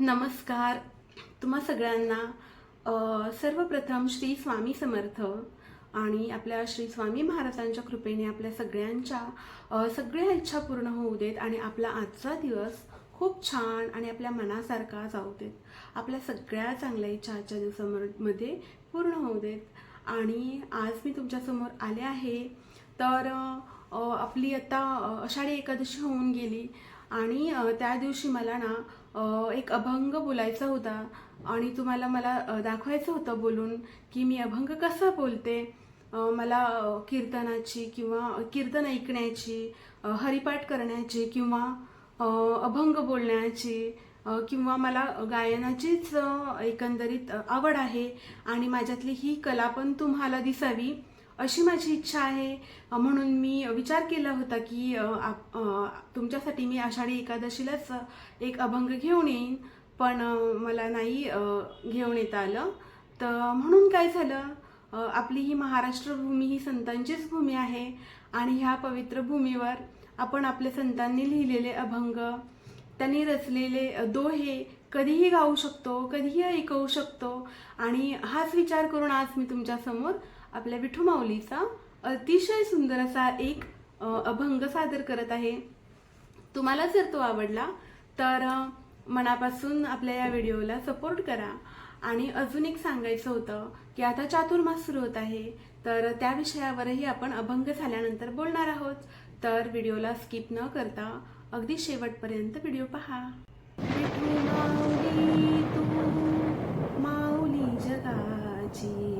नमस्कार. तुम्हा सगळ्यांना सर्वप्रथम श्री स्वामी समर्थ आणि आपल्या श्री स्वामी महाराजांच्या कृपेने आपल्या सगळ्यांच्या सगळ्या इच्छा पूर्ण होऊ देत आणि आपला आजचा दिवस खूप छान आणि आपल्या मनासारखा जाऊ देत. आपल्या सगळ्या चांगल्या इच्छा आजच्या दिवसामध्ये पूर्ण होऊ देत. आणि आज मी तुमच्यासमोर आले आहे. तर आपली आता आषाढी एकादशी होऊन गेली. आणि त्या दिवशी मला ना एक अभंग बोलायचा होता आणि तुम्हाला मला दाखवायचं होतं बोलून की मी अभंग कसा बोलते? मला कीर्तनाची किंवा कीर्तन ऐकण्याची हरिपाठ करण्याची किंवा अभंग बोलण्याची किंवा मला गायनाचीच एकंदरीत आवड आहे आणि माझ्यातली ही कला पण तुम्हाला दिसावी. अशी माझी इच्छा आहे. म्हणून मी विचार केला होता की आप- तुमच्यासाठी मी आषाढी एकादशीलाच एक अभंग घेऊन येईन. पण मला नाही घेऊन येता आलं. तर म्हणून काय झालं? आपली ही महाराष्ट्र भूमी ही संतांचीच भूमी आहे. आणि ह्या पवित्र भूमीवर आपण आपल्या संतांनी लिहिलेले अभंग त्यांनी रचलेले दोहे कधीही गाऊ शकतो कधीही ऐकवू शकतो. आणि हाच विचार करून आज मी तुमच्यासमोर आपल्या विठू माऊलीचा अतिशय सुंदर असा एक अभंग सादर करत आहे. तुम्हाला जर तो आवडला तर मनापासून आपल्या या व्हिडिओला सपोर्ट करा. आणि अजून एक सांगायचं होतं की आता चातुर्मास सुरू होत आहे तर त्या विषयावरही आपण अभंग झाल्यानंतर बोलणार आहोत. तर व्हिडिओला स्किप न करता अगदी शेवटपर्यंत व्हिडिओ पहा. विठू माऊली तू माऊली जगाची.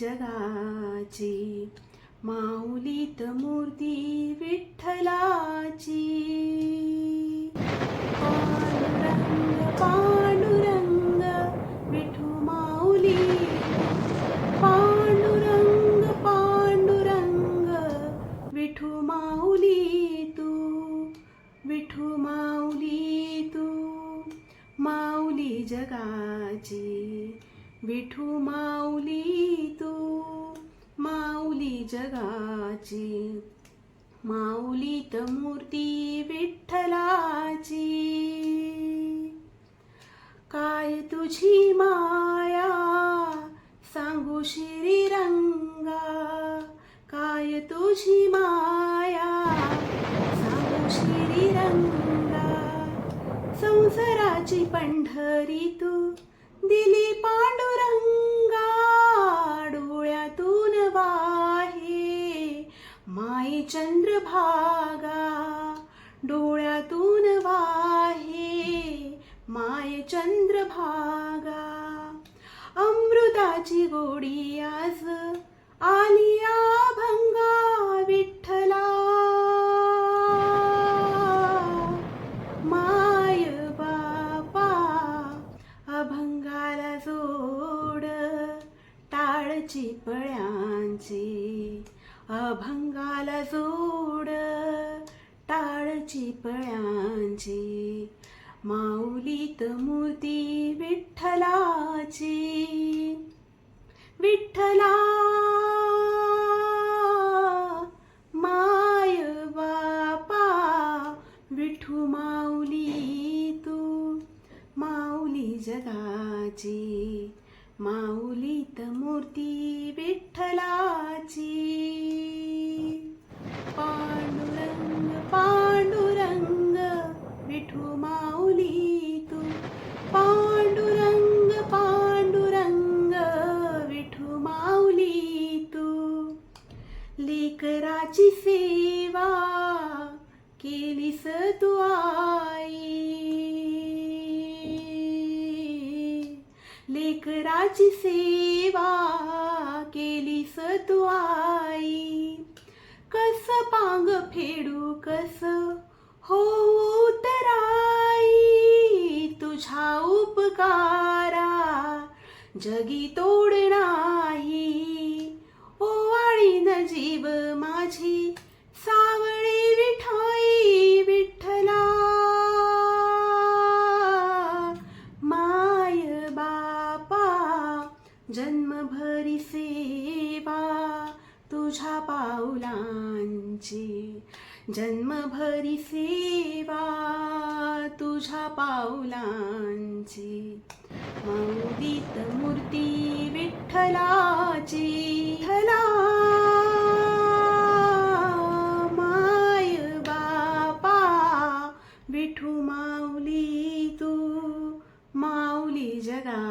जगाची माऊलीत मूर्ती विठ्ठलाची. पांडुरंग पांडुरंग विठू माऊली. पांडुरंग पांडुरंग विठू माऊली तू. विठू माऊली तू माऊली जगाची. विठू माऊली तू माऊली जगाची. माऊलीत मूर्ती विठ्ठलाची. काय तुझी माया? सांगू श्रीरंगा काय तुझी माया? सांगू श्रीरंगा संसाराची पंढरी तू दिली पांडू माई चंद्रभागा डोळ्यातून वाहे माय चंद्रभागा. अमृताची गोडी आज आलिया अभंगाला जोड टाळची पळ्यांची माऊलीत मूर्ती विठ्ठलाची. विठ्ठला माय बापा विठू माऊली तू माऊली जगाची माऊ ची सेवा केलीस तू आई. लेकराची सेवा केलीस तू आई. कस पांग फेडू कस हो तराई. तुझा उपकारा जगी तोड नाही. ओवाळीन जीव माझी सावळी विठाई विठ्ठला. माय बापा जन्मभरी सेवा तुझ्या पाऊलांची जन्मभरी सेवा तुझ्या पाऊलांची मौदित मूर्ती विठ्ठला.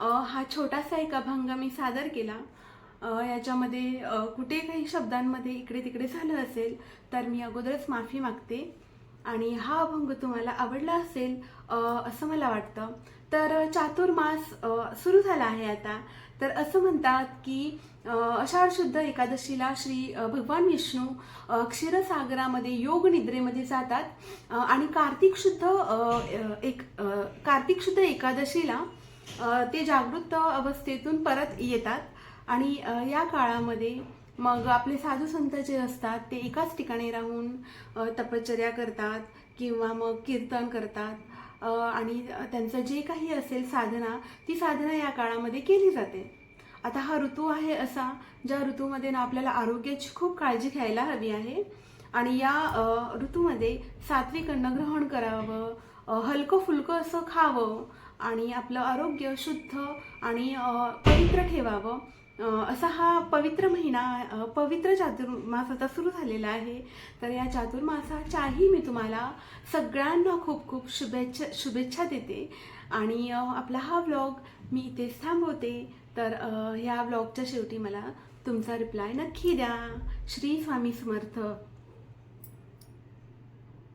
हा छोटासा एक अभंग मी सादर केला. याच्यामध्ये कुठे काही शब्दांमध्ये इकडे तिकडे झालं असेल तर मी अगोदरच माफी मागते. आणि हा अभंग तुम्हाला आवडला असेल असं मला वाटतं. तर चातुर्मास सुरू झाला आहे आता. तर असं म्हणतात की अषाढशुद्ध शुद्ध एकादशीला श्री भगवान विष्णू क्षीरसागरामध्ये योग निद्रेमध्ये जातात. आणि कार्तिक शुद्ध एक कार्तिक शुद्ध एकादशीला ते जागृत अवस्थेतून परत येतात. आणि या काळामध्ये मग आपले साधू संत जे असतात ते एकाच ठिकाणी राहून तपश्चर्या करतात किंवा मग कीर्तन करतात. आणि त्यांचं जे काही असेल साधना ती साधना या काळामध्ये केली जाते. आता हा ऋतू आहे असा ज्या ऋतूमध्ये ना आपल्याला आरोग्याची खूप काळजी घ्यायला हवी आहे. आणि या ऋतूमध्ये सात्विक अन्न ग्रहण करावं हलकं फुलकं असं खावं आणि आपलं आरोग्य शुद्ध आणि पवित्र ठेवावं. असा हा पवित्र महिना पवित्र चातुर्मास आता सुरू झालेला आहे. तर या चातुर्मासाच्याही मी तुम्हाला सगळ्यांना खूप खूप शुभेच्छा शुभेच्छा देते. आणि आपला हा व्लॉग मी इथेच थांबवते. तर ह्या ब्लॉगच्या शेवटी मला तुमचा रिप्लाय नक्की द्या. श्री स्वामी समर्थ.